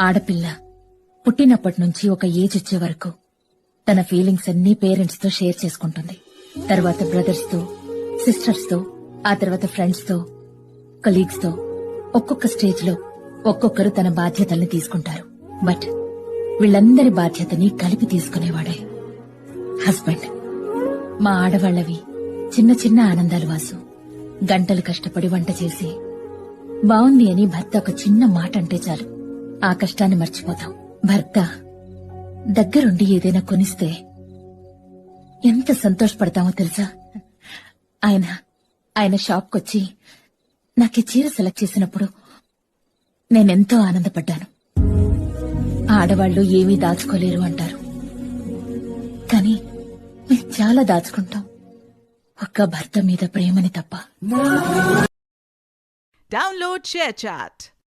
ఆడపిల్ల పుట్టినప్పటినుంచి ఒక ఏజ్ వచ్చే వరకు తన ఫీలింగ్స్ అన్ని పేరెంట్స్తో షేర్ చేసుకుంటుంది. తర్వాత బ్రదర్స్తో సిస్టర్స్తో ఆ తర్వాత ఫ్రెండ్స్తో కలీగ్స్తో ఒక్కొక్క స్టేజ్లో ఒక్కొక్కరు తన బాధ్యతల్ని తీసుకుంటారు. బట్ వీళ్ళందరి బాధ్యతని కలిపి తీసుకునేవాడే హస్బెండ్ మా ఆడవాళ్ళవి చిన్న చిన్న ఆనందాలు వాసు. గంటలు కష్టపడి వంట చేసి బావుంది అని భర్త ఒక చిన్న మాట అంటే చాలు. ఆ కష్టాన్ని మర్చిపోతాం. భర్త దగ్గరుండి ఏదైనా కొనిస్తే ఎంత సంతోషపడతామో తెలుసా? ఆయన ఆయన షాప్కొచ్చి నాకు ఈ చీర సెలెక్ట్ చేసినప్పుడు నేనెంతో ఆనందపడ్డాను. ఆడవాళ్ళు ఏమీ దాచుకోలేరు అంటారు. కానీ మేము చాలా దాచుకుంటాం. ఒక్క భర్త మీద ప్రేమని తప్ప. Download share chat